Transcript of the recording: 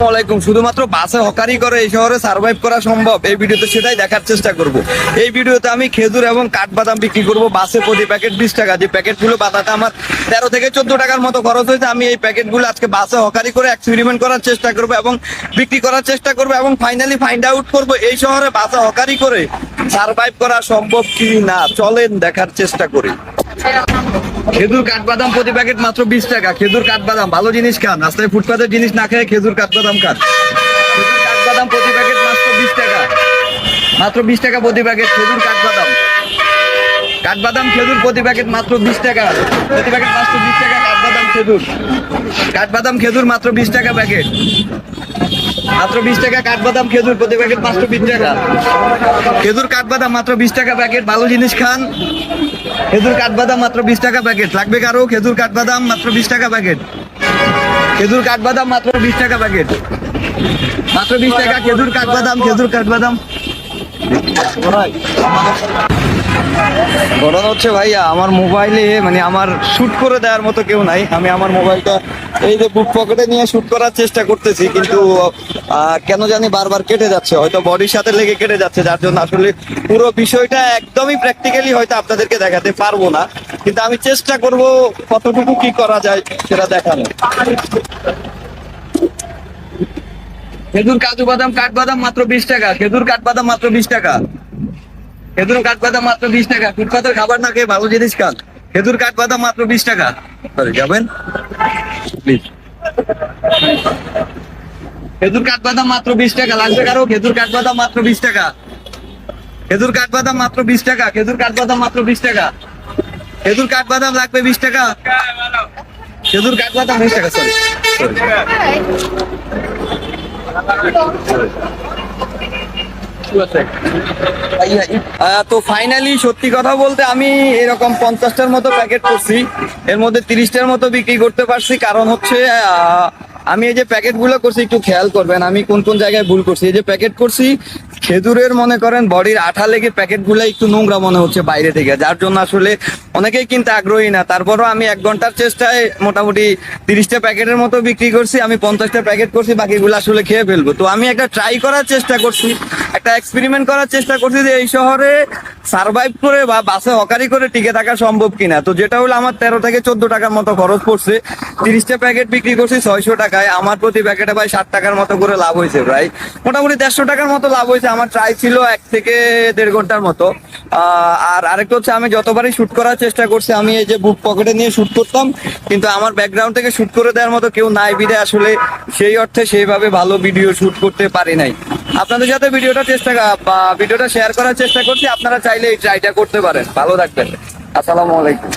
আসসালামাইকুম শুধুমাত্র বাসে হকারি করে এই শহরে সার্ভাইভ করা সম্ভব। এই ভিডিওতে সেটাই দেখার চেষ্টা করব। এই ভিডিওতে আমি খেজুর এবং কাঠবাদাম বিক্রি করব। বাসে প্রতি প্যাকেট বিশ টাকা। যে প্যাকেটগুলো বাতাতে আমার তেরো থেকে চোদ্দ টাকার মতো খরচ হয়েছে, আমি এই প্যাকেটগুলো আজকে বাসে হকারি করে এক্সপেরিমেন্ট করার চেষ্টা করব এবং বিক্রি করার চেষ্টা করব এবং ফাইনালি ফাইন্ড আউট করব এই শহরে বাসে হকারি করে সার্ভাইভ করা সম্ভব কি না চলেন দেখার চেষ্টা করি। খেজুর কাঠবাদাম প্রতি প্যাকেট মাত্র বিশ টাকা। খেজুর কাঠবাদাম, ভালো জিনিস খান। রাস্তায় ফুটপাতের জিনিস না খেয়ে খেজুর কাঠবাদাম খান। খেজুর কাঠবাদাম প্রতি প্যাকেট মাত্র বিশ টাকা। মাত্র বিশ টাকা প্রতি প্যাকেট খেজুর কাঠবাদাম। কাঠবাদাম, খেজুর প্রতি প্যাকেট মাত্র বিশ টাকা। প্রতি প্যাকেট মাত্র বিশ টাকা। খেজুর। কাঠবাদাম খেজুর মাত্র বিশ টাকা প্যাকেট। মাত্র বিশ টাকা কাঠবাদাম খেজুর, প্রতি প্যাকেট মাত্র বিশ টাকা। খেজুর কাঠবাদাম মাত্র বিশ টাকা প্যাকেট, ভালো জিনিস খান। খেজুর কাঠবাদাম মাত্র বিশ টাকা প্যাকেট। লাগবে কারও? খেজুর কাঠবাদাম মাত্র বিশ টাকা প্যাকেট। খেজুর কাঠবাদাম মাত্র বিশ টাকা প্যাকেট। মাত্র বিশ টাকা খেজুর কাঠবাদাম খেজুর কাঠবাদাম। ঘটনা হচ্ছে ভাইয়া, আমার মোবাইলে মানে আমার শুট করে দেওয়ার মতো কেউ নাই। আমি আমার মোবাইলটা এই যে বুক পকেটে নিয়ে শুট করার চেষ্টা করতেছি, কিন্তু কেন জানি বারবার কেটে যাচ্ছে। হয়তো বডির সাথে লেগে কেটে যাচ্ছে, যার জন্য আসলে পুরো বিষয়টা একদমই প্র্যাকটিক্যালি হয়তো আপনাদেরকে দেখাতে পারব না। কিন্তু আমি চেষ্টা করব কতটুকু কি করা যায় সেটা দেখানো খেজুর কাজু বাদাম কাঠবাদাম মাত্র বিশ টাকা খেজুর কাঠবাদাম মাত্র বিশ টাকা খেজুর কাঠবাদাম মাত্র বিশ টাকা ফুটপাতের খাবার না খেয়ে ভালো জিনিস খান খেজুর কাঠবাদাম মাত্র বিশ টাকা সরি যাবেন প্লিজ খেজুর কাঠবাদাম মাত্র বিশ টাকা লাগবে কারও খেজুর কাঠবাদাম মাত্র বিশ টাকা খেজুর কাঠবাদাম মাত্র বিশ টাকা খেজুর কাঠবাদাম মাত্র বিশ টাকা খেজুর কাঠবাদাম লাগবে বিশ টাকা খেজুর কাঠবাদাম বিশ টাকা সরি তো ফাইনালি সত্যি কথা বলতে আমি এরকম পঞ্চাশটার মতো প্যাকেট করছি। এর মধ্যে তিরিশটার মতো বিক্রি করতে পারছি। কারণ হচ্ছে আমি এই যে প্যাকেটগুলো করছি, একটু খেয়াল করবেন, আমি কোন কোন জায়গায় ভুল করছি। এই যে প্যাকেট করছি খেজুরের মনে করেন, বডির আঠা লেগে প্যাকেট একটু নোংরা মনে হচ্ছে বাইরে থেকে, যার জন্য আসলে অনেকেই কিন্তু আগ্রহী না। তারপরও আমি এক ঘণ্টার চেষ্টায় মোটামুটি তিরিশটা প্যাকেটের মতো বিক্রি করছি, আমি পঞ্চাশটা প্যাকেট করছি, বাকিগুলো আসলে খেয়ে ফেলব। তো আমি একটা ট্রাই করার চেষ্টা করছি একটা এক্সপেরিমেন্ট করার চেষ্টা করছি যে এই শহরে সার্ভাইভ করে বা বাসে হকারি করে টিকে থাকা সম্ভব কিনা। তো যেটা হলো আমার তেরো থেকে চোদ্দ টাকার মতো খরচ পড়ছে। তিরিশটা প্যাকেট বিক্রি করছি ছয়শো টাকায়। আমার প্রতি প্যাকেটে ভাই ষাট টাকার মতো করে লাভ হয়েছে প্রায়। মোটামুটি দেড়শো টাকার মতো লাভ হয়েছে। আমার ট্রাই ছিল এক থেকে দেড় ঘণ্টার মতো। আর আরেকটা হচ্ছে আমি যতবারই শুট করার চেষ্টা করছি, আমি এই যে বুক পকেটে নিয়ে শুট করতাম, কিন্তু আমার ব্যাকগ্রাউন্ড থেকে শুট করে দেওয়ার মতো কেউ নাই বিদে। আসলে সেই অর্থে সেইভাবে ভালো ভিডিও শুট করতে পারি নাই। আপনাদের সাথে ভিডিওটা চেষ্টা ভিডিওটা শেয়ার করার চেষ্টা করছি। আপনারা চাইলে এই ট্রাইটা করতে পারেন। ভালো থাকবেন। আসসালামু আলাইকুম।